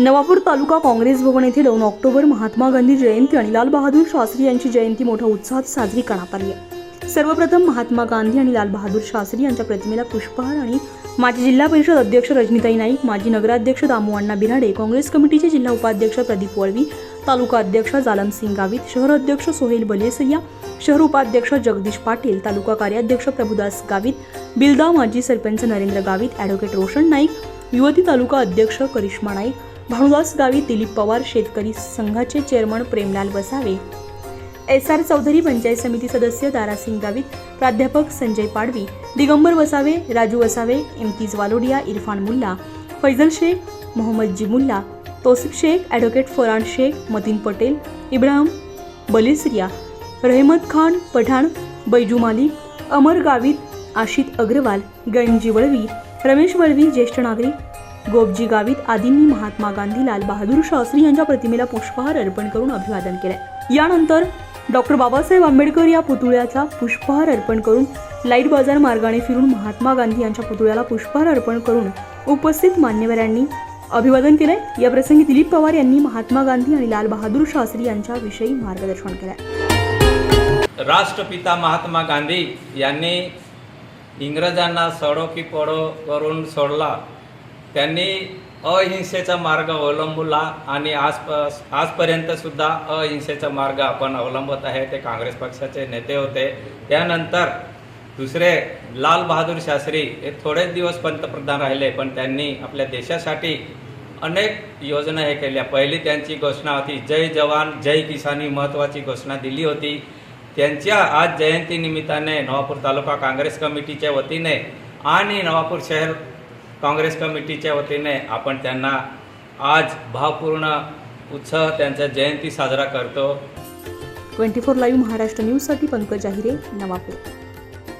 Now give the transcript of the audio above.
नवापूर तालुका काँग्रेस भवन येथे दोन ऑक्टोबर महात्मा गांधी जयंती आणि लाल बहादूर शास्त्री यांची जयंती मोठ्या उत्साहात साजरी करण्यात आली आहे. सर्वप्रथम महात्मा गांधी आणि लाल बहादूर शास्त्री यांच्या प्रतिमेला पुष्पहार आणि माजी जिल्हा परिषद अध्यक्ष रजनीताई नाईक माजी नगराध्यक्ष दामू अण्णा बिराडे काँग्रेस कमिटीचे जिल्हा उपाध्यक्ष प्रदीप वळवी तालुका अध्यक्ष जालम सिंग गावित शहर अध्यक्ष सोहेल बलेसय्या शहर उपाध्यक्ष जगदीश पाटील तालुका कार्याध्यक्ष प्रभुदास गावित बिलदा माजी सरपंच नरेंद्र गावित ॲडव्होकेट रोशन नाईक युवती तालुका अध्यक्ष करिश्मा नाईक भाऊदास गावी दिलीप पवार शेतकरी संघाचे चेअरमन प्रेमलाल बसावे एस आर चौधरी पंचायत समिती सदस्य दारासिंग गावित प्राध्यापक संजय पाडवी दिगंबर वसावे राजू वसावे इम्तिज वालोडिया इरफान मुल्ला फैजल शेख मोहम्मद जिमुल्ला तौसिफ शेख ॲडव्होकेट फरहान शेख मतीन पटेल इब्राहिम बलिसरिया रहमत खान पठाण बैजू मालिक अमर गावित आशित अग्रवाल गणजी वळवी रमेश वळवी ज्येष्ठ नागरिक गोपजी गावित आदींनी महात्मा गांधी लालबहादूर शास्त्री यांच्या प्रतिमेला पुष्पहार अर्पण करून अभिवादन केले यानंतर डॉक्टर बाबासाहेब आंबेडकर या पुतळ्याचा पुष्पहार अर्पण करून लाइट बाजार मार्गाने फिरून महात्मा गांधी यांच्या पुतळ्याला पुष्पहार अर्पण करून उपस्थित मान्यवरांनी अभिवादन केले या प्रसंगी दिलीप पवार यांनी महात्मा गांधी आणि लाल बहादूर शास्त्री यांच्याविषयी मार्गदर्शन केले राष्ट्रपिता महात्मा गांधी यांनी इंग्रजांना सडो की पडो करून सोडला. त्यांनी अहिंसेचा मार्ग अवलंबला आणि आज आजपर्यंत सुद्धा अहिंसेचा मार्ग आपण अवलंबत आहे. ते काँग्रेस पक्षाचे नेते होते. त्यानंतर दुसरे लाल बहादूर शास्त्री हे थोडेच दिवस पंतप्रधान राहिले पण त्यांनी आपल्या देशासाठी अनेक योजना हे केल्या. पहिली त्यांची घोषणा होती जय जवान जय किसान ही महत्त्वाची घोषणा दिली होती. त्यांच्या आज जयंती निमित्ताने नवापूर तालुका काँग्रेस कमिटीच्या वतीने आणि नवापूर शहर काँग्रेस कमिटीच्या वतीने आपण त्यांना आज भावपूर्ण उत्सव त्यांचा जयंती साजरा करतो. ट्वेंटी फोर लाईव्ह महाराष्ट्र न्यूजसाठी पंकज आहिरे नवापूर.